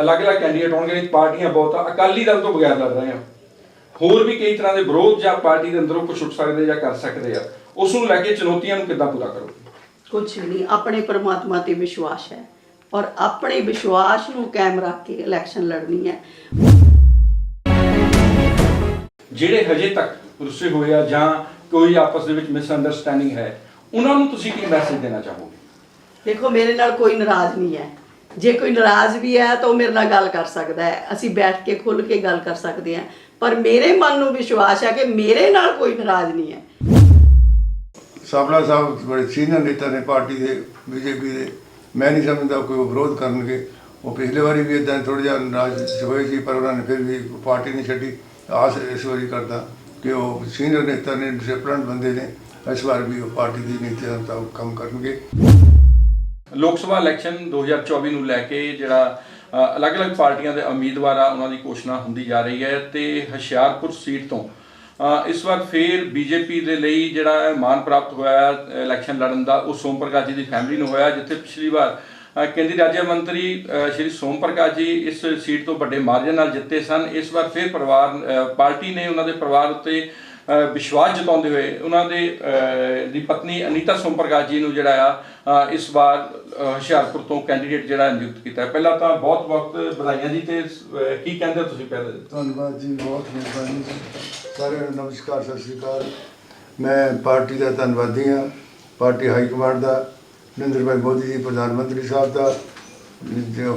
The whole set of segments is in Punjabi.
ਅਲੱਗ-ਅਲੱਗ ਕੈਂਡੀਡੇਟ ਹੋਣਗੇ ਪਾਰਟੀਆਂ ਬਹੁਤ ਆ। ਅਕਾਲੀ ਦਲ ਤੋਂ ਬਗੈਰ ਲੜ ਰਹੇ ਆ। ਹੋਰ ਵੀ ਕਈ ਤਰ੍ਹਾਂ ਦੇ ਵਿਰੋਧ ਜਾਂ ਪਾਰਟੀ ਦੇ ਅੰਦਰੋਂ ਕੁਝ ਉੱਠ ਸਕਦੇ ਜਾਂ ਕਰ ਸਕਦੇ ਆ। ਉਸ ਨੂੰ ਲੈ ਕੇ ਚੁਣੌਤੀਆਂ ਨੂੰ ਕਿੱਦਾਂ ਪੂਰਾ ਕਰੋਗੇ? ਕੁਝ ਵੀ ਨਹੀਂ ਆਪਣੇ ਪਰਮਾਤਮਾ ਤੇ ਵਿਸ਼ਵਾਸ ਹੈ। ਔਰ ਆਪਣੇ ਵਿਸ਼ਵਾਸ ਨੂੰ ਕਾਇਮ ਰੱਖ ਕੇ ਇਲੈਕਸ਼ਨ ਲੜਨੀ ਹੈ। ਜਿਹੜੇ ਹਜੇ ਤੱਕ ਰੁੱਸੇ ਹੋਏ ਆ ਜਾਂ ਕੋਈ ਆਪਸ ਦੇ ਵਿੱਚ ਮਿਸਅੰਡਰਸਟੈਂਡਿੰਗ ਹੈ ਉਹਨਾਂ ਨੂੰ ਤੁਸੀਂ ਕੀ ਮੈਸੇਜ ਦੇਣਾ ਚਾਹੋਗੇ? ਦੇਖੋ ਮੇਰੇ ਨਾਲ ਕੋਈ ਨਾਰਾਜ਼ ਨਹੀਂ ਹੈ। ਜੇ ਕੋਈ ਨਾਰਾਜ਼ ਵੀ ਹੈ ਤਾਂ ਉਹ ਮੇਰੇ ਨਾਲ ਗੱਲ ਕਰ ਸਕਦਾ ਹੈ। ਅਸੀਂ ਬੈਠ ਕੇ ਖੁੱਲ ਕੇ ਗੱਲ ਕਰ ਸਕਦੇ ਹਾਂ। ਪਰ ਮੇਰੇ ਮਨ ਨੂੰ ਵਿਸ਼ਵਾਸ ਹੈ ਕਿ ਮੇਰੇ ਨਾਲ ਕੋਈ ਨਾਰਾਜ਼ ਨਹੀਂ ਹੈ। ਸਾਬਲਾ ਸਾਹਿਬ ਬੜੇ ਸੀਨੀਅਰ ਨੇਤਾ ਨੇ ਪਾਰਟੀ ਦੇ, ਬੀਜੇਪੀ ਦੇ। ਮੈਂ ਨਹੀਂ ਸਮਝਦਾ ਕੋਈ ਉਹ ਵਿਰੋਧ ਕਰਨਗੇ। ਉਹ ਪਿਛਲੇ ਵਾਰੀ ਵੀ ਇਦਾਂ ਥੋੜਾ ਜਿਹਾ ਨਾਰਾਜ਼ ਹੋਏ ਸੀ, ਪਰ ਉਹਨਾਂ ਨੇ ਫਿਰ ਵੀ ਪਾਰਟੀ ਨਹੀਂ ਛੱਡੀ। ਆਸ ਇਸ ਵਾਰੀ ਕਰਦਾ ਕਿ ਉਹ ਸੀਨੀਅਰ ਨੇਤਾ ਨੇ ਡਿਸਪਲਨ ਬੰਦੇ ਨੇ, ਇਸ ਵਾਰ ਵੀ ਉਹ ਪਾਰਟੀ ਦੀ ਨੀਤੀ ਦੇ ਕੰਮ ਕਰਨਗੇ। ਲੋਕ ਸਭਾ ਇਲੈਕਸ਼ਨ 2024 ਨੂੰ ਲੈ ਕੇ ਜਿਹੜਾ ਅਲੱਗ-ਅਲੱਗ ਪਾਰਟੀਆਂ ਦੇ ਉਮੀਦਵਾਰ ਆ ਉਹਨਾਂ ਦੀ ਘੋਸ਼ਣਾ ਹੁੰਦੀ ਜਾ ਰਹੀ ਹੈ ਤੇ ਹੁਸ਼ਿਆਰਪੁਰ ਸੀਟ ਤੋਂ ਇਸ ਵਾਰ ਫੇਰ ਬੀਜੇਪੀ ਦੇ ਲਈ ਜਿਹੜਾ ਹੈ ਮਾਨ ਪ੍ਰਾਪਤ ਹੋਇਆ ਇਲੈਕਸ਼ਨ ਲੜਨ ਦਾ, ਉਹ ਸੋਮ ਪ੍ਰਕਾਸ਼ ਜੀ ਦੀ ਫੈਮਿਲੀ ਨੂੰ ਹੋਇਆ, ਜਿੱਥੇ ਪਿਛਲੀ ਵਾਰ ਕੇਂਦਰੀ ਰਾਜ ਮੰਤਰੀ ਸ਼੍ਰੀ ਸੋਮ ਪ੍ਰਕਾਸ਼ ਜੀ ਇਸ ਸੀਟ ਤੋਂ ਵੱਡੇ ਮਾਰਜਨ ਨਾਲ ਜਿੱਤੇ ਸਨ। ਇਸ ਵਾਰ ਫਿਰ ਪਰਿਵਾਰ ਪਾਰਟੀ ਨੇ ਉਹਨਾਂ ਦੇ ਪਰਿਵਾਰ ਉੱਤੇ ਵਿਸ਼ਵਾਸ ਜਤਾਉਂਦੇ ਹੋਏ ਉਹਨਾਂ ਦੇ ਦੀ ਪਤਨੀ ਅਨੀਤਾ ਸੋਮ ਪ੍ਰਕਾਸ਼ ਜੀ ਨੂੰ ਜਿਹੜਾ ਆ ਇਸ ਵਾਰ ਹੁਸ਼ਿਆਰਪੁਰ ਤੋਂ ਕੈਂਡੀਡੇਟ ਜਿਹੜਾ ਨਿਯੁਕਤ ਕੀਤਾ ਪਹਿਲਾਂ ਤਾਂ ਬਹੁਤ ਬਹੁਤ ਵਧਾਈਆਂ ਜੀ ਤੇ ਕੀ ਕਹਿੰਦੇ ਹੋ ਤੁਸੀਂ ਪਹਿਲੇ? ਧੰਨਵਾਦ ਜੀ, ਬਹੁਤ ਮਿਹਰਬਾਨੀ ਸਾਰਿਆਂ ਨੂੰ ਨਮਸਕਾਰ, ਸਤਿ ਸ੍ਰੀ ਅਕਾਲ। ਮੈਂ ਪਾਰਟੀ ਦਾ ਧੰਨਵਾਦੀ ਹਾਂ। ਪਾਰਟੀ ਹਾਈ ਕਮਾਂਡ ਦਾ, ਨਰਿੰਦਰ ਭਾਈ ਮੋਦੀ ਜੀ, ਪ੍ਰਧਾਨ ਮੰਤਰੀ ਸਾਹਿਬ ਦਾ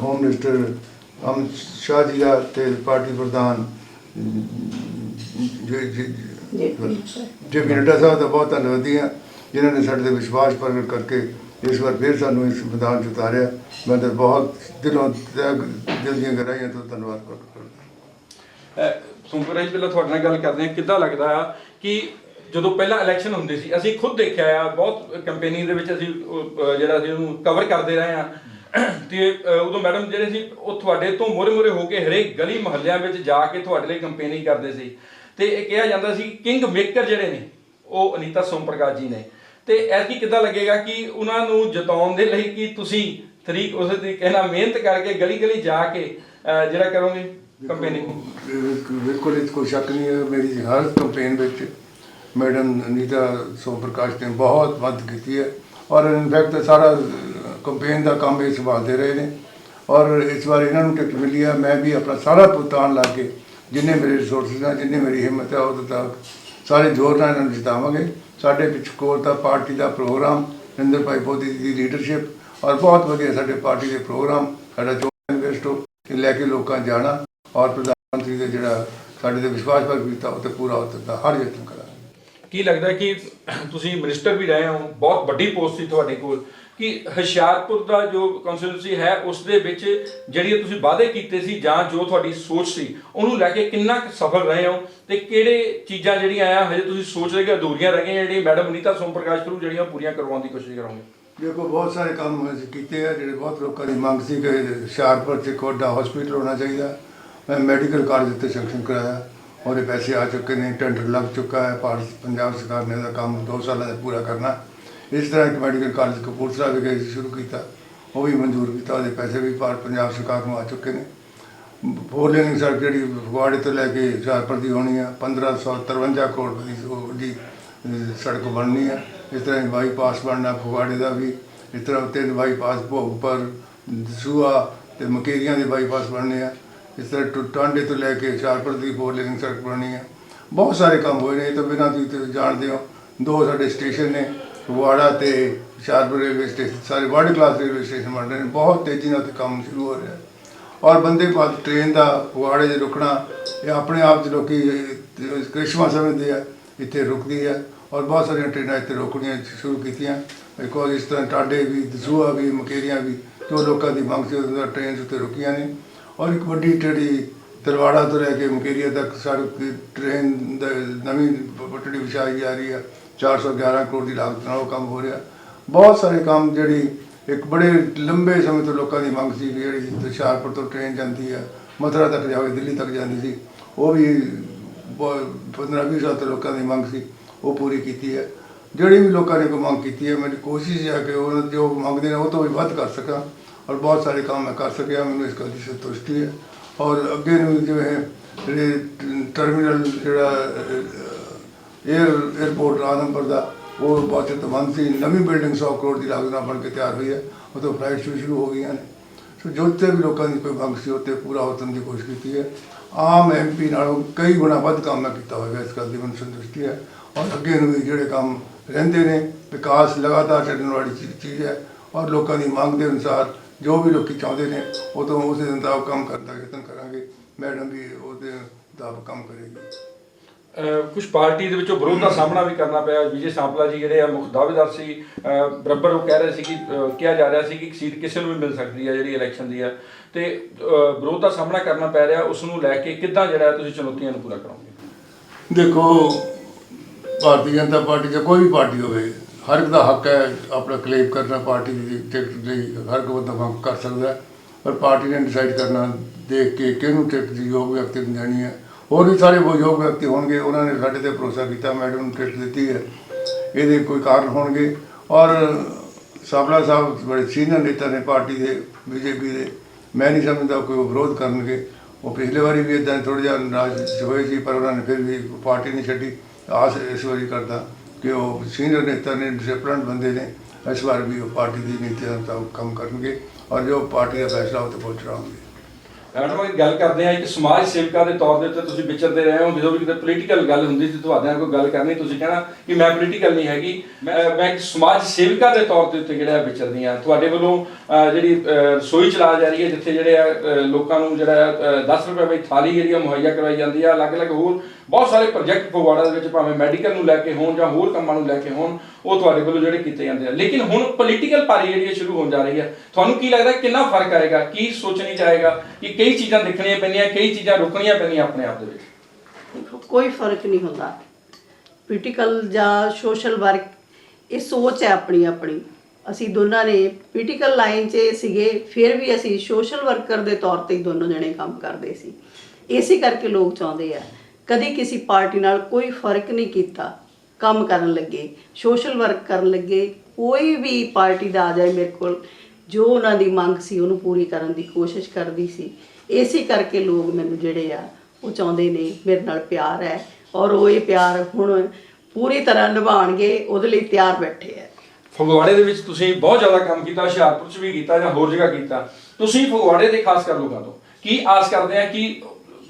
ਹੋਮ ਮਿਨਿਸਟਰ ਅਮਿਤ ਸ਼ਾਹ ਜੀ ਦਾ, ਤੇ ਪਾਰਟੀ ਪ੍ਰਧਾਨ ਜੇ ਜੇ ਨੱਡਾ ਸਾਹਿਬ ਦਾ ਬਹੁਤ ਧੰਨਵਾਦੀ ਹਾਂ, ਜਿਨ੍ਹਾਂ ਨੇ ਸਾਡੇ ਤੇ ਵਿਸ਼ਵਾਸ ਪ੍ਰਗਟ ਕਰਕੇ ਇਸ ਵਾਰ ਫਿਰ ਸਾਨੂੰ ਇਸ ਮੈਦਾਨ 'ਚ ਉਤਾਰਿਆ। ਮੈਂ ਤਾਂ ਬਹੁਤ ਦਿਲੋਂ ਦਿਲ ਦੀਆਂ ਗਹਿਰਾਈਆਂ ਤੋਂ ਧੰਨਵਾਦ ਪ੍ਰਗਟ ਕਰਦਾ ਸੁਪਰਜ ਪਹਿਲਾਂ ਤੁਹਾਡੇ ਨਾਲ ਗੱਲ ਕਰਦੇ ਹਾਂ। ਕਿੱਦਾਂ ਲੱਗਦਾ ਆ ਕਿ ਜਦੋਂ ਪਹਿਲਾਂ ਇਲੈਕਸ਼ਨ ਹੁੰਦੇ ਸੀ, ਅਸੀਂ ਖੁਦ ਦੇਖਿਆ ਆ, ਬਹੁਤ ਕੈਂਪੇਨਿੰਗ ਦੇ ਵਿੱਚ ਅਸੀਂ ਜਿਹੜਾ ਸੀ ਉਹਨੂੰ ਕਵਰ ਕਰਦੇ ਰਹੇ ਆ ਤੇ ਉਦੋਂ ਮੈਡਮ ਜਿਹੜੇ ਸੀ, ਉਹ ਤੁਹਾਡੇ ਤੋਂ ਮੋਰੇ ਮੋਰੇ ਹੋ ਕੇ ਹਰੇਕ ਗਲੀ ਮੁਹੱਲਿਆਂ ਵਿੱਚ ਜਾ ਕੇ ਤੁਹਾਡੇ ਲਈ ਕੈਂਪੇਨਿੰਗ ਕਰਦੇ ਸੀ। ਤੇ ਇਹ ਕਿਹਾ ਜਾਂਦਾ ਸੀ ਕਿੰਗ ਮੇਕਰ ਜਿਹੜੇ ਨੇ ਉਹ ਅਨੀਤਾ ਸੋਮ ਪ੍ਰਕਾਸ਼ ਜੀ ਨੇ। ਤੇ ਐਤਕੀ ਕਿੱਦਾਂ ਲੱਗੇਗਾ ਕਿ ਉਹਨਾਂ ਨੂੰ ਜਿਤਾਉਣ ਦੇ ਲਈ ਕਿ ਤੁਸੀਂ ਤਰੀਕ ਉਸ ਦੀ ਕਹਿਣਾ ਮਿਹਨਤ ਕਰਕੇ ਗਲੀ ਗਲੀ ਜਾ ਕੇ ਜਿਹੜਾ ਕਰੋਗੇ ਕੈਂਪੇਨਿੰਗ ਬਿਲਕੁਲ ਇਸ ਕੋਈ ਸ਼ੱਕ ਨਹੀਂ ਹੈ। ਮੇਰੀ ਹਰ ਕੈਂਪੇਨ ਵਿੱਚ ਮੈਡਮ ਅਨੀਤਾ ਸੋਮ ਪ੍ਰਕਾਸ਼ ਨੇ ਬਹੁਤ ਮਦਦ ਕੀਤੀ ਹੈ। ਔਰ ਇਨਫੈਕਟ ਸਾਰਾ ਕੈਂਪੇਨ ਦਾ ਕੰਮ ਇਹ ਸੰਭਾਲਦੇ ਰਹੇ ਨੇ। ਔਰ ਇਸ ਵਾਰ ਇਹਨਾਂ ਨੂੰ ਟਿਕਟ ਮਿਲੀ ਹੈ। ਮੈਂ ਵੀ ਆਪਣਾ ਸਾਰਾ ਭੁਗਤਾਨ ਲਾ ਕੇ ਜਿੰਨੇ ਮੇਰੇ ਰਿਸੋਰਸਿਸ ਆ, ਜਿੰਨੇ ਮੇਰੀ ਹਿੰਮਤ ਹੈ ਉਦੋਂ ਤੱਕ ਸਾਰੇ ਜ਼ੋਰ ਨਾਲ ਇਹਨਾਂ ਨੂੰ ਜਿਤਾਵਾਂਗੇ। ਸਾਡੇ ਵਿੱਚ ਕੋਲ ਦਾ ਪਾਰਟੀ ਦਾ ਪ੍ਰੋਗਰਾਮ ਨਰਿੰਦਰ ਭਾਈ ਮੋਦੀ ਦੀ ਲੀਡਰਸ਼ਿਪ ਔਰ ਬਹੁਤ ਵਧੀਆ ਸਾਡੇ ਪਾਰਟੀ ਦੇ ਪ੍ਰੋਗਰਾਮ, ਸਾਡਾ ਚੋਣ ਮੈਨੀਫੈਸਟੋ ਲੈ ਕੇ ਲੋਕਾਂ ਜਾਣਾ, ਔਰ ਪ੍ਰਧਾਨ ਮੰਤਰੀ ਦੇ ਜਿਹੜਾ ਸਾਡੇ ਤੇ ਵਿਸ਼ਵਾਸ ਪਰ ਕੀਤਾ, ਉਹ ਤੇ ਪੂਰਾ ਉਤਰਨ ਦਾ ਹਰ ਯਤਨ ਕਰਾਂਗੇ। ਕੀ ਲੱਗਦਾ ਕਿ ਤੁਸੀਂ ਮਿਨਿਸਟਰ ਵੀ ਰਹੇ ਹੋ, ਬਹੁਤ ਵੱਡੀ ਪੋਸਟ ਸੀ ਤੁਹਾਡੇ ਕੋਲ। ਕਿ ਹੁਸ਼ਿਆਰਪੁਰ ਦਾ ਜੋ ਕੌਂਸਟੀਟਿਊਂਸੀ ਹੈ ਉਸ ਦੇ ਵਿੱਚ ਜਿਹੜੀ ਤੁਸੀਂ ਵਾਅਦੇ ਕੀਤੇ ਸੀ ਜਾਂ ਜੋ ਤੁਹਾਡੀ ਸੋਚ ਸੀ, ਉਹਨੂੰ ਲੈ ਕੇ ਕਿੰਨਾ ਕੁ ਸਫਲ ਰਹੇ ਹੋ ਤੇ ਕਿਹੜੇ ਚੀਜ਼ਾਂ ਜਿਹੜੀਆਂ ਆ, ਹਜੇ ਤੁਸੀਂ ਸੋਚ ਰਹੇ ਕਿ ਅਧੂਰੀਆਂ ਰਹਿ ਗਈਆਂ ਜਿਹੜੀਆਂ ਮੈਡਮ ਅਨੀਤਾ ਸੋਮ ਪ੍ਰਕਾਸ਼ ਕਰੂ ਜਿਹੜੀਆਂ ਉਹ ਪੂਰੀਆਂ ਕਰਵਾਉਣ ਦੀ ਕੋਸ਼ਿਸ਼ ਕਰੋਗੇ? ਦੇਖੋ, ਬਹੁਤ ਸਾਰੇ ਕੰਮ ਅਸੀਂ ਕੀਤੇ ਆ, ਜਿਹੜੇ ਬਹੁਤ ਲੋਕਾਂ ਦੀ ਮੰਗ ਸੀ ਕਿ ਹੁਸ਼ਿਆਰਪੁਰ 'ਚ ਕੋਡਾ ਹਸਪੀਟਲ ਹੋਣਾ ਚਾਹੀਦਾ। ਮੈਂ ਮੈਡੀਕਲ ਕਾਲਜ ਉੱਤੇ ਸੈਂਕਸ਼ਨ ਕਰਾਇਆ, ਉਹਦੇ ਪੈਸੇ ਆ ਚੁੱਕੇ ਨੇ ਟੈਂਡਰ ਲੱਗ ਚੁੱਕਾ ਹੈ, ਭਾਰਤ ਪੰਜਾਬ ਸਰਕਾਰ ਨੇ ਇਹਦਾ ਕੰਮ 2 ਸਾਲਾਂ ਦਾ ਪੂਰਾ ਕਰਨਾ। ਇਸ ਤਰ੍ਹਾਂ ਇੱਕ ਮੈਡੀਕਲ ਕਾਲਜ ਕਪੂਰਥਲਾ ਵਿਖੇ ਅਸੀਂ ਸ਼ੁਰੂ ਕੀਤਾ। ਉਹ ਵੀ ਮਨਜ਼ੂਰ ਕੀਤਾ, ਉਹਦੇ ਪੈਸੇ ਵੀ ਭਾਰਤ ਪੰਜਾਬ ਸਰਕਾਰ ਨੂੰ ਆ ਚੁੱਕੇ ਨੇ। ਫੋਰ ਲੇਨਿੰਗ ਸੜਕ ਜਿਹੜੀ ਫਗਵਾੜੇ ਤੋਂ ਲੈ ਕੇ ਹੁਸ਼ਿਆਰਪੁਰ ਦੀ ਹੋਣੀ ਆ 1553 ਕਰੋੜ ਦੀ ਉਹ ਦੀ ਸੜਕ ਬਣਨੀ ਆ। ਇਸ ਤਰ੍ਹਾਂ ਹੀ ਬਾਈਪਾਸ ਬਣਨਾ ਫਗਵਾੜੇ ਦਾ ਵੀ। ਇਸ ਤਰ੍ਹਾਂ ਤਿੰਨ ਬਾਈਪਾਸ ਭੋਗਪੁਰ ਸੂਆ ਤੇ ਮਕੇਰੀਆਂ ਦੇ ਬਾਈਪਾਸ ਬਣਨੇ ਆ। ਇਸ ਤਰ੍ਹਾਂ ਟੁ- ਟਾਂਡੇ ਤੋਂ ਲੈ ਕੇ ਹੁਸ਼ਿਆਰਪੁਰ ਦੀ ਫੋਰ ਲੇਨਿੰਗ ਸੜਕ ਬਣਨੀ ਆ। ਬਹੁਤ ਸਾਰੇ ਕੰਮ ਹੋਏ ਨੇ, ਇਹ ਤੋਂ ਬਿਨਾਂ ਤੁਸੀਂ ਤੇ ਜਾਣਦੇ ਹੋ। ਦੋ ਸਾਡੇ ਸਟੇਸ਼ਨ ਨੇ ਫਗਵਾੜਾ ਤੇ ਹੁਸ਼ਿਆਰਪੁਰ ਰੇਲਵੇ ਸਟੇਸ਼ਨ ਸਾਰੇ ਵਰਲਡ ਕਲਾਸ ਰੇਲਵੇ ਸਟੇਸ਼ਨ ਬਣ ਰਹੇ ਨੇ ਬਹੁਤ ਤੇਜ਼ੀ ਨਾਲ ਕੰਮ ਸ਼ੁਰੂ ਹੋ ਰਿਹਾ। ਔਰ ਬੰਦੇ ਭਾਰਤ ਟ੍ਰੇਨ ਦਾ ਫਗਵਾੜੇ 'ਚ ਰੁਕਣਾ ਇਹ ਆਪਣੇ ਆਪ 'ਚ ਲੋਕੀ ਅਹ, ਕ੍ਰਿਸ਼ਮਾ ਸਮਝਦੇ ਆ ਇੱਥੇ ਰੁਕਦੀ ਹੈ ਔਰ ਬਹੁਤ ਸਾਰੀਆਂ ਟ੍ਰੇਨਾਂ ਇੱਥੇ ਰੋਕਣੀਆਂ ਸ਼ੁਰੂ ਕੀਤੀਆਂ। ਬਿਕੋਜ਼ ਇਸ ਤਰ੍ਹਾਂ ਟਾਡੇ ਵੀ ਦਸੂਆ ਵੀ ਮਕੇਰੀਆਂ ਵੀ ਜੋ ਲੋਕਾਂ ਦੀ ਮੰਗ ਸੀ ਉਹਨਾਂ ਟ੍ਰੇਨ ਉੱਤੇ ਰੁਕੀਆਂ ਨੇ। ਔਰ ਇੱਕ ਵੱਡੀ ਜਿਹੜੀ ਤਲਵਾੜਾ ਤੋਂ ਲੈ ਕੇ ਮੁਕੇਰੀਆ ਤੱਕ ਸੜਕ ਦੀ ਟ੍ਰੇਨ ਦਾ ਨਵੀਂ ਪਟੜੀ ਵਿਛਾਈ ਜਾ ਰਹੀ ਆ। 411 ਕਰੋੜ ਦੀ ਲਾਗਤ ਨਾਲ ਉਹ ਕੰਮ ਹੋ ਰਿਹਾ। ਬਹੁਤ ਸਾਰੇ ਕੰਮ ਜਿਹੜੀ ਇੱਕ ਬੜੇ ਲੰਬੇ ਸਮੇਂ ਤੋਂ ਲੋਕਾਂ ਦੀ ਮੰਗ ਸੀ ਵੀ ਜਿਹੜੀ ਹੁਸ਼ਿਆਰਪੁਰ ਤੋਂ ਟ੍ਰੇਨ ਜਾਂਦੀ ਹੈ ਮਥੁਰਾ ਤੱਕ ਜਾਵੇ, ਦਿੱਲੀ ਤੱਕ ਜਾਂਦੀ ਸੀ, ਉਹ ਵੀ 15-20 ਸਾਲ ਤੋਂ ਲੋਕਾਂ ਦੀ ਮੰਗ ਸੀ, ਉਹ ਪੂਰੀ ਕੀਤੀ ਹੈ ਜਿਹੜੀ ਵੀ ਲੋਕਾਂ ਨੇ ਕੋਈ ਮੰਗ ਕੀਤੀ ਹੈ ਮੇਰੀ ਕੋਸ਼ਿਸ਼ ਹੈ ਕਿ ਉਹ ਜੋ ਮੰਗਦੇ ਨੇ ਉਹ ਤੋਂ ਵੀ ਵੱਧ ਕਰ ਸਕਾਂ ਔਰ ਬਹੁਤ ਸਾਰੇ ਕੰਮ ਮੈਂ ਕਰ ਸਕਿਆ, ਮੈਨੂੰ ਇਸ ਗੱਲ ਦੀ ਸੰਤੁਸ਼ਟੀ ਹੈ ਔਰ ਅੱਗੇ ਨੂੰ ਜਿਵੇਂ ਜਿਹੜੇ ਟਰਮੀਨਲ ਜਿਹੜਾ 에ਅਰ 에ਅਰਪੋਰਟ ਆਦਮਪੁਰ ਦਾ, ਉਹ ਬਹੁਤ ਬੰਦ ਸੀ, ਨਵੀਂ ਬਿਲਡਿੰਗ 100 ਕਰੋੜ ਦੀ ਲਾਗਤ ਨਾਲ ਬਣ ਕੇ ਤਿਆਰ ਹੋਈ ਹੈ। ਉਹ ਤੋਂ ਫਲਾਈਟ ਸ਼ੁਰੂ ਹੋ ਗਈਆਂ ਨੇ। ਸੋ ਜੋ ਤੇ ਵੀ ਲੋਕਾਂ ਦੀ ਕੋਈ ਮੰਗ ਸੀ ਉੱਤੇ ਪੂਰਾ ਹੋਣ ਦੀ ਕੋਸ਼ਿਸ਼ ਕੀਤੀ ਹੈ। ਆਮ ਐਮਪੀ ਨਾਲੋਂ ਕਈ ਗੁਣਾ ਵੱਧ ਕੰਮ ਮੈਂ ਕੀਤਾ ਹੋਇਆ ਇਸ ਗੱਲ ਦੀ ਮੈਨੂੰ ਸੰਤੁਸ਼ਟੀ ਹੈ। ਔਰ ਅੱਗੇ ਨੂੰ ਵੀ ਜਿਹੜੇ ਕੰਮ ਰਹਿੰਦੇ ਨੇ, ਵਿਕਾਸ ਲਗਾਤਾਰ ਚੱਲਣ ਵਾਲੀ ਚੀ- ਚੀਜ਼ ਹੈ। ਔਰ ਲੋਕਾਂ ਦੀ ਮੰਗ ਦੇ ਅਨੁਸਾਰ ਜੋ ਵੀ ਲੋਕੀ ਚਾਹੁੰਦੇ ਨੇ, ਉਹ ਤੋਂ ਉਸੇ ਦੇ ਮੁਤਾਬਕ ਕੰਮ ਕਰਨ ਦਾ ਯਤਨ ਕਰਾਂਗੇ। ਮੈਡਮ ਵੀ ਉਹਦੇ ਮੁਤਾਬਕ ਕੰਮ ਕਰੇਗੀ। ਕੁਝ ਪਾਰਟੀ ਦੇ ਵਿੱਚੋਂ ਵਿਰੋਧ ਦਾ ਸਾਹਮਣਾ ਵੀ ਕਰਨਾ ਪਿਆ। ਵਿਜੇ ਸਾਂਪਲਾ ਜੀ ਜਿਹੜੇ ਆ, ਮੁੱਖ ਦਾਅਵੇਦਾਰ ਸੀ ਬਰਾਬਰ ਉਹ ਕਹਿ ਰਹੇ ਸੀ ਕਿ ਕਿਹਾ ਜਾ ਰਿਹਾ ਸੀ ਕਿ ਸੀਟ ਕਿਸੇ ਨੂੰ ਵੀ ਮਿਲ ਸਕਦੀ ਹੈ ਜਿਹੜੀ ਇਲੈਕਸ਼ਨ ਦੀ ਹੈ ਤੇ ਵਿਰੋਧ ਦਾ ਸਾਹਮਣਾ ਕਰਨਾ ਪੈ ਰਿਹਾ। ਉਸ ਨੂੰ ਲੈ ਕੇ ਕਿੱਦਾਂ ਜਿਹੜਾ ਤੁਸੀਂ ਚੁਣੌਤੀਆਂ ਨੂੰ ਪੂਰਾ ਕਰੋਗੇ? ਦੇਖੋ, ਭਾਰਤੀ ਜਨਤਾ ਪਾਰਟੀ ਜਾਂ ਕੋਈ ਵੀ ਪਾਰਟੀ ਹੋਵੇ, ਹਰ ਇੱਕ ਦਾ ਹੱਕ ਹੈ ਆਪਣਾ ਕਲੇਮ ਕਰਨਾ, ਪਾਰਟੀ ਦੀ ਟਿਕਟ ਲਈ ਹਰ ਇੱਕ ਬੰਦਾ ਮੰਗ ਕਰ ਸਕਦਾ। ਪਰ ਪਾਰਟੀ ਨੇ ਡਿਸਾਈਡ ਕਰਨਾ, ਦੇਖ ਕੇ ਕਿਹਨੂੰ ਟਿਕਟ ਦੀ ਯੋਗ ਵਿਅਕਤੀ ਨੂੰ ਦੇਣੀ ਹੈ ਹੋਰ ਵੀ ਸਾਰੇ ਬਹੁਤ ਯੋਗ ਵਿਅਕਤੀ ਹੋਣਗੇ, ਉਹਨਾਂ ਨੇ ਸਾਡੇ ਤੇ ਭਰੋਸਾ ਕੀਤਾ, ਮੈਡਮ ਨੂੰ ਟਿਕਟ ਦਿੱਤੀ ਹੈ। ਇਹਦੇ ਕੋਈ ਕਾਰਨ ਹੋਣਗੇ। ਔਰ ਸਾਬਲਾ ਸਾਹਿਬ ਬੜੇ ਸੀਨੀਅਰ ਨੇਤਾ ਨੇ ਪਾਰਟੀ ਦੇ, ਬੀਜੇਪੀ ਦੇ। ਮੈਂ ਨਹੀਂ ਸਮਝਦਾ ਕੋਈ ਉਹ ਵਿਰੋਧ ਕਰਨਗੇ। ਉਹ ਪਿਛਲੇ ਵਾਰੀ ਵੀ ਇਦਾਂ ਥੋੜ੍ਹਾ ਜਿਹਾ ਨਾਰਾਜ਼ ਹੋਏ ਸੀ, ਪਰ ਉਹਨਾਂ ਨੇ ਫਿਰ ਵੀ ਪਾਰਟੀ ਨਹੀਂ ਛੱਡੀ। ਆਸ ਇਸ ਵਾਰੀ ਕਰਦਾ ਕਿ ਉਹ ਸੀਨੀਅਰ ਨੇਤਾ ਨੇ ਡਿਸਪਲਨ ਬੰਦੇ ਨੇ, ਇਸ ਵਾਰ ਵੀ ਉਹ ਪਾਰਟੀ ਦੀ ਨੀਤੀਆਂ ਦਾ ਕੰਮ ਕਰਨਗੇ। ਔਰ ਜੋ ਪਾਰਟੀ ਦਾ ਫੈਸਲਾ ਉਹ ਤੇ ਪਹੁੰਚ ਰਹਾਂਗੇ ਮੈਡਮ ਇਹ ਗੱਲ ਕਰਦੇ ਆ ਇੱਕ ਸਮਾਜ ਸੇਵਕਾ ਦੇ ਤੌਰ ਦੇ ਉੱਤੇ ਤੁਸੀਂ ਵਿਚਰਦੇ ਰਹੇ ਹੋ ਜਦੋਂ ਵੀ ਕਿਤੇ ਪੋਲੀਟੀਕਲ ਗੱਲ ਹੁੰਦੀ ਸੀ ਤੁਹਾਡੇ ਨਾਲ ਕੋਈ ਗੱਲ ਕਰਨੀ ਤੁਸੀਂ ਕਹਿਣਾ ਕਿ ਮੈਂ ਪੋਲੀਟੀਕਲ ਨਹੀਂ ਹੈਗੀ ਮੈਂ ਇੱਕ ਸਮਾਜ ਸੇਵਕਾ ਦੇ ਤੌਰ ਦੇ ਉੱਤੇ ਜਿਹੜਾ ਵਿਚਰਦੀ ਆ ਤੁਹਾਡੇ ਵੱਲੋਂ ਜਿਹੜੀ ਰਸੋਈ ਚਲਾ ਜਾ ਰਹੀ ਹੈ ਜਿੱਥੇ ਜਿਹੜੇ ਲੋਕਾਂ ਨੂੰ ਜਿਹੜਾ ਹੈ, ਅਹ, 10 ਰੁਪਏ ਵਿੱਚ ਥਾਲੀ ਜਿਹੜੀ ਮੁਹੱਈਆ ਕਰਵਾਈ ਜਾਂਦੀ ਆ ਅਲੱਗ-ਅਲੱਗ ਹੋਰ ਬਹੁਤ ਸਾਰੇ ਪ੍ਰੋਜੈਕਟ ਫਗਵਾੜਾ ਦੇ ਵਿੱਚ ਭਾਵੇਂ ਮੈਡੀਕਲ ਨੂੰ ਲੈ ਕੇ ਹੋਣ ਜਾਂ ਹੋਰ ਕੰਮਾਂ ਨੂੰ ਲੈ ਕੇ ਹੋਣ, ਉਹ ਤੁਹਾਡੇ ਵੱਲੋਂ ਜਿਹੜੇ ਕੀਤੇ ਜਾਂਦੇ ਆ। ਲੇਕਿਨ ਹੁਣ ਪੋਲੀਟੀਕਲ ਪਾਰੀ ਜਿਹੜੀ ਸ਼ੁਰੂ ਹੋਣ ਜਾ ਰਹੀ ਹੈ ਤੁਹਾਨੂੰ ਕੀ ਲੱਗਦਾ ਕਿੰਨਾ ਫ਼ਰਕ ਆਏਗਾ? ਕੀ ਸੋਚਣੀ ਚਾਹੇਗਾ ਕਿ ਕਈ ਚੀਜ਼ਾਂ ਦੇਖਣੀਆਂ ਪੈਣੀਆਂ ਕਈ ਚੀਜ਼ਾਂ ਰੁਕਣੀਆਂ ਪੈਣੀਆਂ ਆਪਣੇ ਆਪ ਦੇ ਵਿੱਚ? ਕੋਈ ਫ਼ਰਕ ਨਹੀਂ ਹੁੰਦਾ। ਪੋਲੀਟੀਕਲ ਜਾਂ ਸੋਸ਼ਲ ਵਰਕ ਇਹ ਸੋਚ ਹੈ ਆਪਣੀ ਆਪਣੀ। ਅਸੀਂ ਦੋਨਾਂ ਨੇ ਪੋਲੀਟੀਕਲ ਲਾਈਨ 'ਚ ਸੀਗੇ, ਫਿਰ ਵੀ ਅਸੀਂ ਸੋਸ਼ਲ ਵਰਕਰ ਦੇ ਤੌਰ ਤੇ ਦੋਨੋਂ ਜਣੇ ਕੰਮ ਕਰਦੇ ਸੀ। ਇਸੇ ਕਰਕੇ ਲੋਕ ਚਾਹੁੰਦੇ ਆ ਕਦੀ ਕਿਸੇ ਪਾਰਟੀ ਨਾਲ ਕੋਈ ਫ਼ਰਕ ਨਹੀਂ ਕੀਤਾ, ਕੰਮ ਕਰਨ ਲੱਗੇ ਸੋਸ਼ਲ ਵਰਕ ਕਰਨ ਲੱਗੇ, ਕੋਈ ਵੀ ਪਾਰਟੀ ਦਾ ਆ ਜਾਏ ਮੇਰੇ ਕੋਲ, ਜੋ ਉਹਨਾਂ ਦੀ ਮੰਗ ਸੀ ਉਹਨੂੰ ਪੂਰੀ ਕਰਨ ਦੀ ਕੋਸ਼ਿਸ਼ ਕਰਦੀ ਸੀ। ਇਸੇ ਕਰਕੇ ਲੋਕ ਮੈਨੂੰ ਜਿਹੜੇ ਆ, ਉਹ ਚਾਹੁੰਦੇ ਨੇ ਮੇਰੇ ਨਾਲ ਪਿਆਰ ਹੈ ਔਰ ਉਹ ਇਹ ਪਿਆਰ ਹੁਣ ਪੂਰੀ ਤਰ੍ਹਾਂ ਨਿਭਾਉਣਗੇ, ਉਹਦੇ ਲਈ ਤਿਆਰ ਬੈਠੇ ਆ ਫਗਵਾੜੇ ਦੇ ਵਿੱਚ ਤੁਸੀਂ ਬਹੁਤ ਜ਼ਿਆਦਾ ਕੰਮ ਕੀਤਾ, ਹੁਸ਼ਿਆਰਪੁਰ 'ਚ ਵੀ ਕੀਤਾ ਜਾਂ ਹੋਰ ਜਗ੍ਹਾ ਕੀਤਾ। ਤੁਸੀਂ ਫਗਵਾੜੇ ਦੇ ਖਾਸ ਕਰ ਲੋਕਾਂ ਤੋਂ ਕੀ ਆਸ ਕਰਦੇ ਆ ਕਿ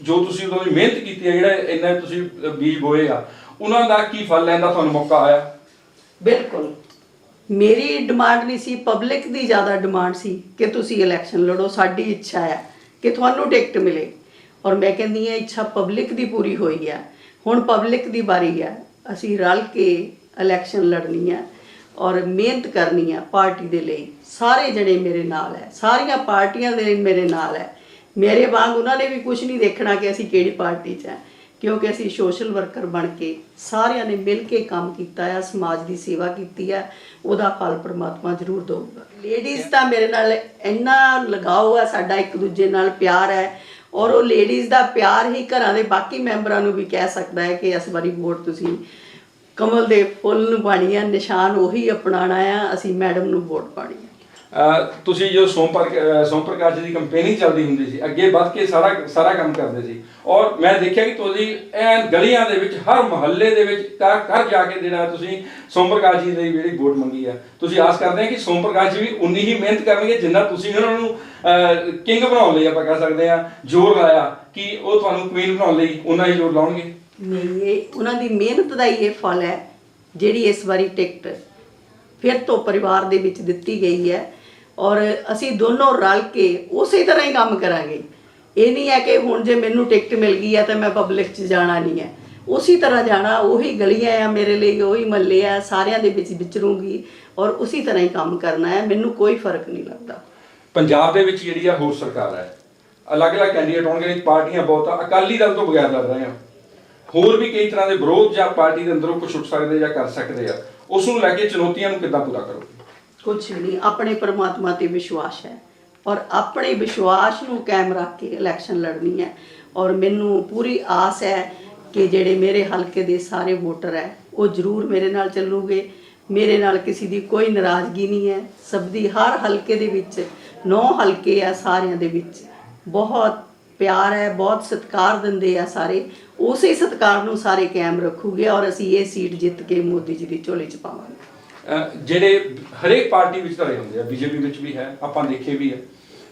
ਜੋ ਤੁਸੀਂ ਉਦੋਂ ਮਿਹਨਤ ਕੀਤੀ ਹੈ, ਜਿਹੜਾ ਇੰਨਾ ਤੁਸੀਂ ਬੀਜ ਬੋਏ ਆ, ਉਹਨਾਂ ਦਾ ਕੀ ਫਲ ਲੈਣ ਦਾ ਤੁਹਾਨੂੰ ਮੌਕਾ ਆਇਆ? ਬਿਲਕੁਲ। ਮੇਰੀ ਡਿਮਾਂਡ ਨਹੀਂ ਸੀ, ਪਬਲਿਕ ਦੀ ਜ਼ਿਆਦਾ ਡਿਮਾਂਡ ਸੀ ਕਿ ਤੁਸੀਂ ਇਲੈਕਸ਼ਨ ਲੜੋ, ਸਾਡੀ ਇੱਛਾ ਹੈ ਕਿ ਤੁਹਾਨੂੰ ਟਿਕਟ ਮਿਲੇ। ਔਰ ਮੈਂ ਕਹਿੰਦੀ ਹਾਂ, ਇੱਛਾ ਪਬਲਿਕ ਦੀ ਪੂਰੀ ਹੋਈ ਹੈ। ਹੁਣ ਪਬਲਿਕ ਦੀ ਵਾਰੀ ਹੈ, ਅਸੀਂ ਰਲ ਕੇ ਇਲੈਕਸ਼ਨ ਲੜਨੀ ਹੈ ਔਰ ਮਿਹਨਤ ਕਰਨੀ ਹੈ ਪਾਰਟੀ ਦੇ ਲਈ। ਸਾਰੇ ਜਣੇ ਮੇਰੇ ਨਾਲ ਹੈ, ਸਾਰੀਆਂ ਪਾਰਟੀਆਂ ਦੇ ਮੇਰੇ ਨਾਲ ਹੈ। ਮੇਰੇ ਵਾਂਗ ਉਹਨਾਂ ਨੇ ਵੀ ਕੁਝ ਨਹੀਂ ਦੇਖਣਾ ਕਿ ਅਸੀਂ ਕਿਹੜੀ ਪਾਰਟੀ 'ਚ ਹੈ, ਕਿਉਂਕਿ ਅਸੀਂ ਸੋਸ਼ਲ ਵਰਕਰ ਬਣ ਕੇ ਸਾਰਿਆਂ ਨੇ ਮਿਲ ਕੇ ਕੰਮ ਕੀਤਾ ਆ, ਸਮਾਜ ਦੀ ਸੇਵਾ ਕੀਤੀ ਹੈ ਉਹਦਾ ਫਲ ਪ੍ਰਮਾਤਮਾ ਜ਼ਰੂਰ ਦੇਊਗਾ। ਲੇਡੀਜ਼ ਤਾਂ ਮੇਰੇ ਨਾਲ ਇੰਨਾ ਲਗਾਓ ਆ, ਸਾਡਾ ਇੱਕ ਦੂਜੇ ਨਾਲ ਪਿਆਰ ਹੈ, ਔਰ ਉਹ ਲੇਡੀਜ਼ ਦਾ ਪਿਆਰ ਹੀ ਘਰਾਂ ਦੇ ਬਾਕੀ ਮੈਂਬਰਾਂ ਨੂੰ ਵੀ ਕਹਿ ਸਕਦਾ ਹੈ ਕਿ ਇਸ ਵਾਰੀ ਵੋਟ ਤੁਸੀਂ ਕਮਲ ਦੇ ਫੁੱਲ ਨੂੰ ਪਾਣੀ ਹੈ ਨਿਸ਼ਾਨ ਉਹੀ ਅਪਣਾਉਣਾ ਆ, ਅਸੀਂ ਮੈਡਮ ਨੂੰ ਵੋਟ ਪਾਣੀ ਤੁਸੀਂ ਜੋ ਸੋਮ ਪ੍ਰਕ- ਸੋਮ ਪ੍ਰਕਾਸ਼ ਜੀ ਦੀ ਕੰਪੇਨਿੰਗ ਚੱਲਦੀ ਹੁੰਦੀ ਸੀ, ਅੱਗੇ ਵੱਧ ਕੇ ਸਾਰਾ ਸਾਰਾ ਕੰਮ ਕਰਦੇ ਸੀ। ਔਰ ਮੈਂ ਦੇਖਿਆ ਕਿ ਤੁਸੀਂ ਐਨ ਗਲੀਆਂ ਦੇ ਵਿੱਚ, ਹਰ ਮੁਹੱਲੇ ਦੇ ਵਿੱਚ, ਘਰ ਘਰ ਜਾ ਕੇ ਜਿਹੜਾ ਤੁਸੀਂ ਸੋਮ ਪ੍ਰਕਾਸ਼ ਜੀ ਦੀ ਜਿਹੜੀ ਵੋਟ ਮੰਗੀ ਹੈ ਤੁਸੀਂ ਆਸ ਕਰਦੇ ਆ ਕਿ ਸੋਮ ਪ੍ਰਕਾਸ਼ ਜੀ ਵੀ ਉਨੀ ਹੀ ਮਿਹਨਤ ਕਰਨਗੇ ਜਿੰਨਾ ਤੁਸੀਂ ਉਹਨਾਂ ਨੂੰ ਕਿੰਗ ਬਣਾਉਣ ਲਈ ਆਪਾਂ ਕਹਿ ਸਕਦੇ ਆ, ਜ਼ੋਰ ਲਾਇਆ ਕਿ ਉਹ ਤੁਹਾਨੂੰ ਕੁਈਨ ਬਣਾਉਣ ਲਈ ਉਨਾ ਹੀ ਜ਼ੋਰ ਲਾਉਣਗੇ। ਨਹੀਂ, ਇਹ ਉਹਨਾਂ ਦੀ ਮਿਹਨਤ ਦਾ ਹੀ ਇਹ ਫਲ ਹੈ, ਜਿਹੜੀ ਇਸ ਵਾਰੀ ਟਿਕਟ ਫਿਰ ਤੋਂ ਪਰਿਵਾਰ ਦੇ ਵਿੱਚ ਦਿੱਤੀ ਗਈ ਹੈ। ਔਰ ਅਸੀਂ ਦੋਨੋਂ ਰਲ ਕੇ ਉਸੇ ਤਰ੍ਹਾਂ ਹੀ ਕੰਮ ਕਰਾਂਗੇ। ਇਹ ਨਹੀਂ ਹੈ ਕਿ ਹੁਣ ਜੇ ਮੈਨੂੰ ਟਿਕਟ ਮਿਲ ਗਈ ਹੈ ਤਾਂ ਮੈਂ ਪਬਲਿਕ 'ਚ ਜਾਣਾ ਨਹੀਂ ਹੈ। ਉਸੇ ਤਰ੍ਹਾਂ ਜਾਣਾ, ਉਹੀ ਗਲੀਆਂ ਆ ਮੇਰੇ ਲਈ, ਉਹੀ ਮਹੱਲੇ ਆ, ਸਾਰਿਆਂ ਦੇ ਵਿੱਚ ਵਿਚਰੂੰਗੀ ਔਰ ਉਸੇ ਤਰ੍ਹਾਂ ਹੀ ਕੰਮ ਕਰਨਾ ਹੈ, ਮੈਨੂੰ ਕੋਈ ਫ਼ਰਕ ਨਹੀਂ ਲੱਗਦਾ। ਪੰਜਾਬ ਦੇ ਵਿੱਚ ਜਿਹੜੀ ਆ ਹੋਰ ਸਰਕਾਰ ਹੈ, ਅਲੱਗ-ਅਲੱਗ ਕੈਂਡੀਡੇਟ ਹੋਣਗੇ ਪਾਰਟੀਆਂ ਬਹੁਤ ਅਕਾਲੀ ਦਲ ਤੋਂ ਬਗੈਰ ਲੜ ਰਹੇ ਆ। ਹੋਰ ਵੀ ਕਈ ਤਰ੍ਹਾਂ ਦੇ ਵਿਰੋਧ ਜਾਂ ਪਾਰਟੀ ਦੇ ਅੰਦਰੋਂ ਕੁਝ ਉੱਠ ਸਕਦੇ ਜਾਂ ਕਰ ਸਕਦੇ ਆ, ਉਸ ਨੂੰ ਲੈ ਕੇ ਚੁਣੌਤੀਆਂ ਨੂੰ ਕਿੱਦਾਂ ਪੂਰਾ ਕਰੋਗੇ? ਕੁਝ ਵੀ ਨਹੀਂ, ਆਪਣੇ ਪਰਮਾਤਮਾ ਤੇ ਵਿਸ਼ਵਾਸ ਹੈ। ਔਰ ਆਪਣੇ ਵਿਸ਼ਵਾਸ ਨੂੰ ਕਾਇਮ ਰੱਖ ਕੇ ਇਲੈਕਸ਼ਨ ਲੜਨੀ ਹੈ। ਔਰ ਮੈਨੂੰ ਪੂਰੀ ਆਸ ਹੈ ਕਿ ਜਿਹੜੇ ਮੇਰੇ ਹਲਕੇ ਦੇ ਸਾਰੇ ਵੋਟਰ ਹੈ, ਉਹ ਜ਼ਰੂਰ ਮੇਰੇ ਨਾਲ ਚੱਲੂਗੇ। ਮੇਰੇ ਨਾਲ ਕਿਸੇ ਦੀ ਕੋਈ ਨਾਰਾਜ਼ਗੀ ਨਹੀਂ ਹੈ। ਸਭ ਦੀ ਹਰ ਹਲਕੇ ਦੇ ਵਿੱਚ, ਨੌ ਹਲਕੇ ਆ ਸਾਰਿਆਂ ਦੇ ਵਿੱਚ। ਬਹੁਤ ਪਿਆਰ ਹੈ, ਬਹੁਤ ਸਤਿਕਾਰ ਦਿੰਦੇ ਆ ਸਾਰੇ। ਉਸੇ ਸਤਿਕਾਰ ਨੂੰ ਸਾਰੇ ਕਾਇਮ ਰੱਖੂਗੇ ਔਰ ਅਸੀਂ ਇਹ ਸੀਟ ਜਿੱਤ ਕੇ ਮੋਦੀ ਜੀ ਦੀ ਝੋਲੀ 'ਚ ਪਾਵਾਂਗੇ। ਜਿਹੜੇ ਹਰੇਕ ਪਾਰਟੀ ਵਿੱਚ ਧੜੇ ਹੁੰਦੇ ਆ, ਬੀਜੇਪੀ ਵਿੱਚ ਵੀ ਹੈ, ਆਪਾਂ ਦੇਖੇ ਵੀ ਹੈ।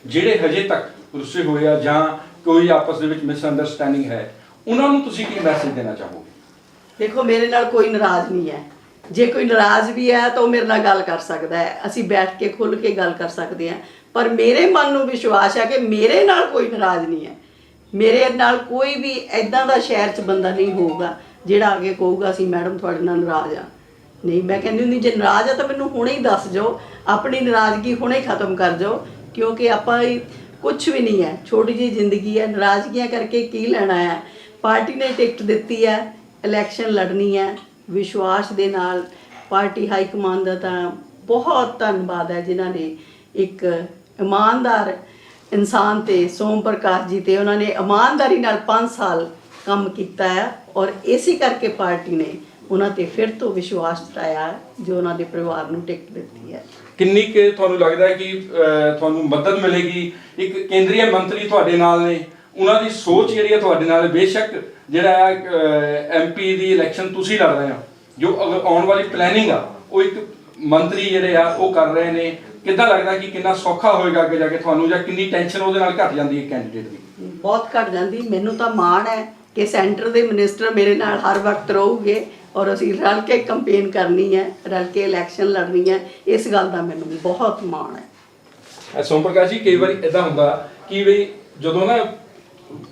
ਜਿਹੜੇ ਹਜੇ ਤੱਕ ਰੁੱਸੇ ਹੋਏ ਆ ਜਾਂ ਕੋਈ ਆਪਸ ਦੇ ਵਿੱਚ ਮਿਸਅੰਡਰਸਟੈਂਡਿੰਗ ਹੈ, ਉਹਨਾਂ ਨੂੰ ਤੁਸੀਂ ਕੀ ਮੈਸੇਜ ਦੇਣਾ ਚਾਹੋਗੇ? ਦੇਖੋ, ਮੇਰੇ ਨਾਲ ਕੋਈ ਨਾਰਾਜ਼ ਨਹੀਂ ਹੈ। ਜੇ ਕੋਈ ਨਾਰਾਜ਼ ਵੀ ਹੈ ਤਾਂ ਉਹ ਮੇਰੇ ਨਾਲ ਗੱਲ ਕਰ ਸਕਦਾ ਹੈ। ਅਸੀਂ ਬੈਠ ਕੇ, ਖੁੱਲ ਕੇ ਗੱਲ ਕਰ ਸਕਦੇ ਹਾਂ। ਪਰ ਮੇਰੇ ਮਨ ਨੂੰ ਵਿਸ਼ਵਾਸ ਹੈ ਕਿ ਮੇਰੇ ਨਾਲ ਕੋਈ ਨਾਰਾਜ਼ ਨਹੀਂ ਹੈ। ਮੇਰੇ ਨਾਲ ਕੋਈ ਵੀ ਐਦਾਂ ਦਾ ਸ਼ਹਿਰ 'ਚ ਬੰਦਾ ਨਹੀਂ ਹੋਊਗਾ, ਜਿਹੜਾ ਅੱਗੇ ਕਹੂਗਾ, ਅਸੀਂ ਮੈਡਮ, ਤੁਹਾਡੇ ਨਾਲ ਨਾਰਾਜ਼ ਆ। ਨਹੀਂ, ਮੈਂ ਕਹਿੰਦੀ ਹੁੰਦੀ, ਜੇ ਨਾਰਾਜ਼ ਆ ਤਾਂ ਮੈਨੂੰ ਹੁਣੇ ਹੀ ਦੱਸ ਜਾਓ, ਆਪਣੀ ਨਾਰਾਜ਼ਗੀ ਹੁਣੇ ਖਤਮ ਕਰ ਜਾਓ, ਕਿਉਂਕਿ ਆਪਾਂ ਕੁਝ ਵੀ ਨਹੀਂ ਹੈ, ਛੋਟੀ ਜਿਹੀ ਜ਼ਿੰਦਗੀ ਹੈ, ਨਾਰਾਜ਼ਗੀਆਂ ਕਰਕੇ ਕੀ ਲੈਣਾ ਹੈ? ਪਾਰਟੀ ਨੇ ਟਿਕਟ ਦਿੱਤੀ ਹੈ, ਇਲੈਕਸ਼ਨ ਲੜਨੀ ਹੈ, ਵਿਸ਼ਵਾਸ ਦੇ ਨਾਲ ਪਾਰਟੀ ਹਾਈ ਕਮਾਂਡ ਦਾ ਤਾਂ ਬਹੁਤ ਧੰਨਵਾਦ ਹੈ, ਜਿਨ੍ਹਾਂ ਨੇ ਇੱਕ ਇਮਾਨਦਾਰ ਇਨਸਾਨ ਤੇ ਸੋਮ ਪ੍ਰਕਾਸ਼ ਜੀ ਤੇ ਉਹਨਾਂ ਨੇ ਇਮਾਨਦਾਰੀ ਨਾਲ 5 ਸਾਲ ਕੰਮ ਕੀਤਾ ਹੈ ਔਰ ਇਸੇ ਕਰਕੇ ਪਾਰਟੀ ਨੇ ਉਹਨਾਂ ਤੇ ਫਿਰ ਤੋਂ ਵਿਸ਼ਵਾਸ ਜਤਾਇਆ ਜੋ ਉਹਨਾਂ ਦੇ ਪਰਿਵਾਰ ਨੂੰ ਟਿਕਟ ਦਿੱਤੀ ਹੈ। ਕਿੰਨੀ ਕਿ ਤੁਹਾਨੂੰ ਲੱਗਦਾ ਹੈ ਕਿ ਅਹ, ਤੁਹਾਨੂੰ ਮਦਦ ਮਿਲੇਗੀ? ਇੱਕ ਕੇਂਦਰੀ ਮੰਤਰੀ ਤੁਹਾਡੇ ਨਾਲ ਨੇ। ਉਹਨਾਂ ਦੀ ਸੋਚ ਜਿਹੜੀ ਹੈ ਤੁਹਾਡੇ ਨਾਲ ਹੈ। ਬੇਸ਼ੱਕ ਜਿਹੜਾ ਐਮਪੀ ਦੀ ਇਲੈਕਸ਼ਨ ਤੁਸੀਂ ਲੜ ਰਹੇ ਹੋ ਜੋ ਆਉਣ ਵਾਲੀ ਪਲੈਨਿੰਗ ਆ ਉਹ ਇੱਕ ਮੰਤਰੀ ਜਿਹੜੇ ਆ ਉਹ ਕਰ ਰਹੇ ਨੇ। ਕਿੱਦਾਂ ਲੱਗਦਾ ਕਿ ਕਿੰਨਾ ਸੌਖਾ ਹੋਏਗਾ ਅੱਗੇ ਜਾ ਕੇ ਤੁਹਾਨੂੰ ਜਾਂ ਕਿੰਨੀ ਟੈਨਸ਼ਨ ਉਹਦੇ ਨਾਲ ਘਟ ਜਾਂਦੀ ਹੈ ਕੈਂਡੀਡੇਟ ਦੀ? ਬਹੁਤ ਘਟ ਜਾਂਦੀ। ਮੈਨੂੰ ਤਾਂ ਮਾਣ ਹੈ ਕਿ ਸੈਂਟਰ ਦੇ ਮਿਨਿਸਟਰ ਮੇਰੇ ਨਾਲ ਹਰ ਵਕਤ ਰਹੂਗੇ। ਔਰ ਅਸੀਂ ਰਲ ਕੇ ਕੰਪੇਨ ਕਰਨੀ ਹੈ ਰਲ ਕੇ ਇਲੈਕਸ਼ਨ ਲੜਨੀ ਹੈ ਇਸ ਗੱਲ ਦਾ ਮੈਨੂੰ ਬਹੁਤ ਮਾਣ ਹੈ। ਸੋਮ ਪ੍ਰਕਾਸ਼ ਜੀ ਕਈ ਵਾਰੀ ਇਦਾਂ ਹੁੰਦਾ ਕਿ ਵੀ ਜਦੋਂ ਨਾ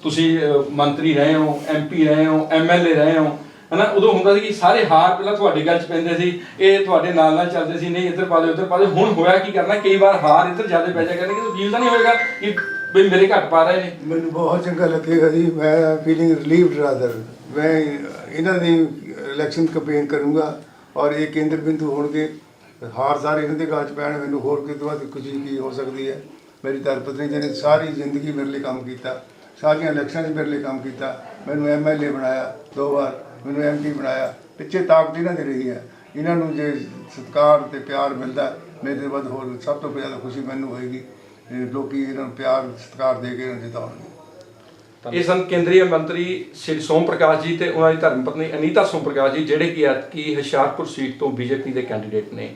ਤੁਸੀਂ ਮੰਤਰੀ ਰਹੇ ਹੋ ਐਮਪੀ ਰਹੇ ਹੋ ਐਮਐਲਏ ਰਹੇ ਹੋ ਹਨਾ ਉਦੋਂ ਹੁੰਦਾ ਸੀ ਕਿ ਸਾਰੇ ਹਾਰ ਪਹਿਲਾਂ ਤੁਹਾਡੇ ਗੱਲ ਚ ਪੈਂਦੇ ਸੀ ਇਹ ਤੁਹਾਡੇ ਨਾਲ ਨਾਲ ਚੱਲਦੇ ਸੀ ਨਹੀਂ ਇੱਧਰ ਪਾ ਦਿਓ ਉੱਧਰ ਪਾ ਦਿਓ ਹੁਣ ਹੋਇਆ ਕੀ ਕਰਨਾ ਕਈ ਵਾਰ ਹਾਰ ਇੱਧਰ ਜ਼ਿਆਦਾ ਪੈ ਜਾ ਕਰਨਗੇ ਤਾਂ ਫੀਲ ਤਾਂ ਨਹੀਂ ਹੋਏਗਾ ਕਿ ਵੀ ਮੇਰੇ ਘੱਟ ਪਾ ਰਹੇ ਨੇ। ਮੈਨੂੰ ਬਹੁਤ ਚੰਗਾ ਲੱਗੇਗਾ ਜੀ ਮੈਂ ਫੀਲਿੰਗ ਰਿਲੀਵਡ ਰਾਦਰ ਮੈਂ ਇਹਨਾਂ ਦੀ ਇਲੈਕਸ਼ਨ ਕੈਂਪੇਨ ਕਰੂੰਗਾ ਔਰ ਇਹ ਕੇਂਦਰ ਬਿੰਦੂ ਹੋਣਗੇ। ਹਾਰ ਸਾਰੇ ਇਹਨਾਂ ਦੇ ਗਾਚ ਪੈਣ, ਮੈਨੂੰ ਹੋਰ ਕਿਤੇ ਵੱਧ ਖੁਸ਼ੀ ਕੀ ਹੋ ਸਕਦੀ ਹੈ? ਮੇਰੀ ਧਰ ਪਤਨੀ ਜੀ ਨੇ ਸਾਰੀ ਜ਼ਿੰਦਗੀ ਮੇਰੇ ਲਈ ਕੰਮ ਕੀਤਾ, ਸਾਰੀਆਂ ਇਲੈਕਸ਼ਨਾਂ 'ਚ ਮੇਰੇ ਲਈ ਕੰਮ ਕੀਤਾ। ਮੈਨੂੰ ਐਮਐਲਏ ਬਣਾਇਆ ਦੋ ਵਾਰ, ਮੈਨੂੰ ਐਮਪੀ ਬਣਾਇਆ। ਪਿੱਛੇ ਤਾਕਤ ਇਹਨਾਂ ਦੀ ਰਹੀ ਹੈ। ਇਹਨਾਂ ਨੂੰ ਜੇ ਸਤਿਕਾਰ ਤੇ ਪਿਆਰ ਮਿਲਦਾ, ਮੇਰੇ ਤੋਂ ਵੱਧ ਹੋਰ ਸਭ ਤੋਂ ਜ਼ਿਆਦਾ ਖੁਸ਼ੀ ਮੈਨੂੰ ਹੋਏਗੀ। ਇਹ ਲੋਕੀ ਇਹਨਾਂ ਨੂੰ ਪਿਆਰ, ਸਤਿਕਾਰ ਦੇ ਕੇ ਇਹਨਾਂ ਜਿਤਾਉਣਗੇ। ਇਹ ਸਨ ਕੇਂਦਰੀ ਮੰਤਰੀ ਸ਼੍ਰੀ ਸੋਮ ਪ੍ਰਕਾਸ਼ ਜੀ ਤੇ ਉਹਨਾਂ ਦੀ ਧਰਮ ਪਤਨੀ ਅਨੀਤਾ ਸੋਮ ਪ੍ਰਕਾਸ਼ ਜੀ, ਜਿਹੜੇ ਕਿ ਐਤਕੀ ਹੁਸ਼ਿਆਰਪੁਰ ਸੀਟ ਤੋਂ ਬੀਜੇਪੀ ਦੇ ਕੈਂਡੀਡੇਟ ਨੇ।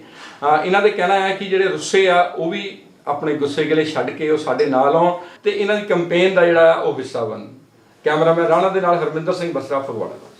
ਇਹਨਾਂ ਦੇ ਕਹਿਣਾ ਹੈ ਕਿ ਜਿਹੜੇ ਰੁੱਸੇ ਆ, ਉਹ ਵੀ ਆਪਣੇ ਗੁੱਸੇ ਗਿਲੇ ਛੱਡ ਕੇ ਉਹ ਸਾਡੇ ਨਾਲ ਆਉਣ ਤੇ ਇਹਨਾਂ ਦੀ ਕੈਂਪੇਨ ਦਾ ਜਿਹੜਾ ਉਹ ਹਿੱਸਾ ਬਣ। ਕੈਮਰਾਮੈਨ ਰਾਣਾ ਦੇ ਨਾਲ ਹਰਮਿੰਦਰ ਸਿੰਘ ਬਸਰਾ ਫਗਵਾੜਾ